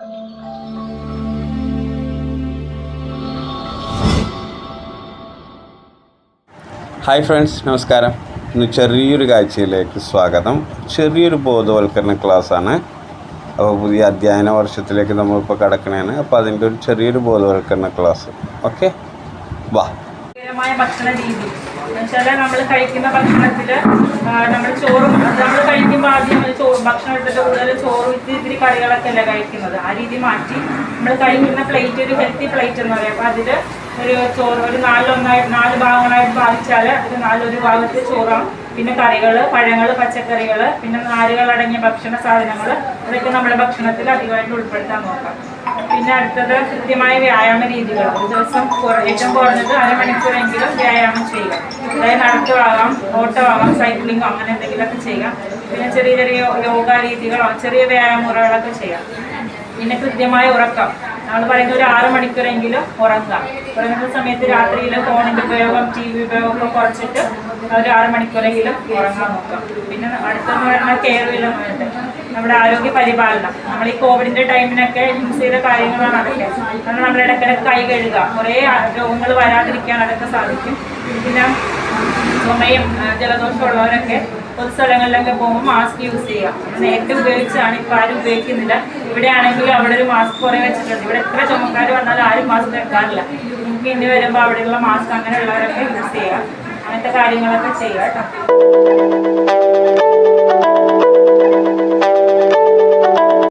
Hi friends നമസ്കാരം. ഇന്ന് ചെറിയൊരു കാഴ്ചയിലേക്ക് സ്വാഗതം. ചെറിയൊരു ബോധവൽക്കരണ ക്ലാസ്സാണ്. അപ്പോൾ പുതിയ അധ്യയന വർഷത്തിലേക്ക് നമ്മളിപ്പോൾ കിടക്കണേണ്. അപ്പോൾ അതിന്റെ ഒരു ചെറിയൊരു ബോധവൽക്കരണ ക്ലാസ്. ഓക്കെ? വാ. ഭക്ഷണ രീതി. എന്നുവെച്ചാൽ നമ്മൾ കഴിക്കുന്ന ഭക്ഷണത്തിൽ നമ്മൾ ചോറും നമ്മൾ കഴിക്കുമ്പോൾ ആദ്യം നമ്മൾ ചോറ് ഭക്ഷണം എടുത്തിട്ട് കൂടുതൽ ചോറ് ഇത്തിരി ഇത്തിരി കറികളൊക്കെ അല്ലേ കഴിക്കുന്നത്. ആ രീതി മാറ്റി നമ്മൾ കഴിക്കുന്ന പ്ലേറ്റ് ഒരു ഹെൽത്തി പ്ലേറ്റ് എന്ന് പറയും. അപ്പോൾ അതിൽ ഒരു ചോറ് ഒരു നാലിലൊന്നായി നാല് ഭാഗങ്ങളായിട്ട് ഭാവിച്ചാൽ അതിൽ നാലൊരു ഭാഗത്ത് ചോറാണ്. പിന്നെ കറികൾ പഴങ്ങൾ പച്ചക്കറികൾ പിന്നെ നാരുകളടങ്ങിയ ഭക്ഷണ സാധനങ്ങൾ അതൊക്കെ നമ്മുടെ ഭക്ഷണത്തിൽ അധികമായിട്ട് ഉൾപ്പെടുത്താൻ നോക്കാം. പിന്നെ അടുത്തത് കൃത്യമായ വ്യായാമ രീതികൾ. ഒരു ദിവസം ഏറ്റവും കുറഞ്ഞത് അരമണിക്കൂറെങ്കിലും വ്യായാമം ചെയ്യുക. അതായത് നടത്തമാകാം ഓട്ടമാകാം സൈക്ലിങ്ങോ അങ്ങനെ എന്തെങ്കിലുമൊക്കെ ചെയ്യാം പിന്നെ ചെറിയ ചെറിയ യോഗ രീതികളോ ചെറിയ വ്യായാമ മുറകളൊക്കെ ചെയ്യാം പിന്നെ കൃത്യമായ ഉറക്കം. നമ്മൾ പറയുന്നത് ഒരു ആറ് മണിക്കൂറെങ്കിലും ഉറങ്ങാം ഉറങ്ങുന്ന സമയത്ത് രാത്രിയിൽ ഫോണിന്റെ ഉപയോഗം ടി വി ഉപയോഗമൊക്കെ കുറച്ചിട്ട് ഒരു ആറ് മണിക്കൂറെങ്കിലും ഉറങ്ങാൻ നോക്കാം പിന്നെ അടുത്തെന്ന് പറഞ്ഞാൽ കെയർ വിലമുണ്ട് നമ്മുടെ ആരോഗ്യ പരിപാലനം. നമ്മൾ ഈ കോവിഡിന്റെ ടൈമിനൊക്കെ യൂസ് ചെയ്ത കാര്യങ്ങളാണ് അതൊക്കെ. കാരണം നമ്മൾ ഇടയ്ക്കിടയ്ക്ക് കൈ കഴുകുക. കുറേ രോഗങ്ങൾ വരാതിരിക്കാൻ അതൊക്കെ സാധിക്കും. പിന്നെ ചുമയും ജലദോഷം ഉള്ളവരൊക്കെ പൊതു സ്ഥലങ്ങളിലൊക്കെ പോകുമ്പോൾ മാസ്ക് യൂസ് ചെയ്യുക. നേരത്തെ ഉപയോഗിച്ചാണ് ഇപ്പം ആരും ഉപയോഗിക്കുന്നില്ല. ഇവിടെ ആണെങ്കിലും അവിടെ ഒരു മാസ്ക് കുറേ വെച്ചിട്ടുണ്ട്. ഇവിടെ എത്ര ചുമക്കാർ വന്നാലും ആരും മാസ്ക് വെക്കാറില്ല നമുക്ക് ഇനി വരുമ്പോൾ അവിടെയുള്ള മാസ്ക് അങ്ങനെയുള്ളവരൊക്കെ യൂസ് ചെയ്യുക. അങ്ങനത്തെ കാര്യങ്ങളൊക്കെ ചെയ്യുക കേട്ടോ.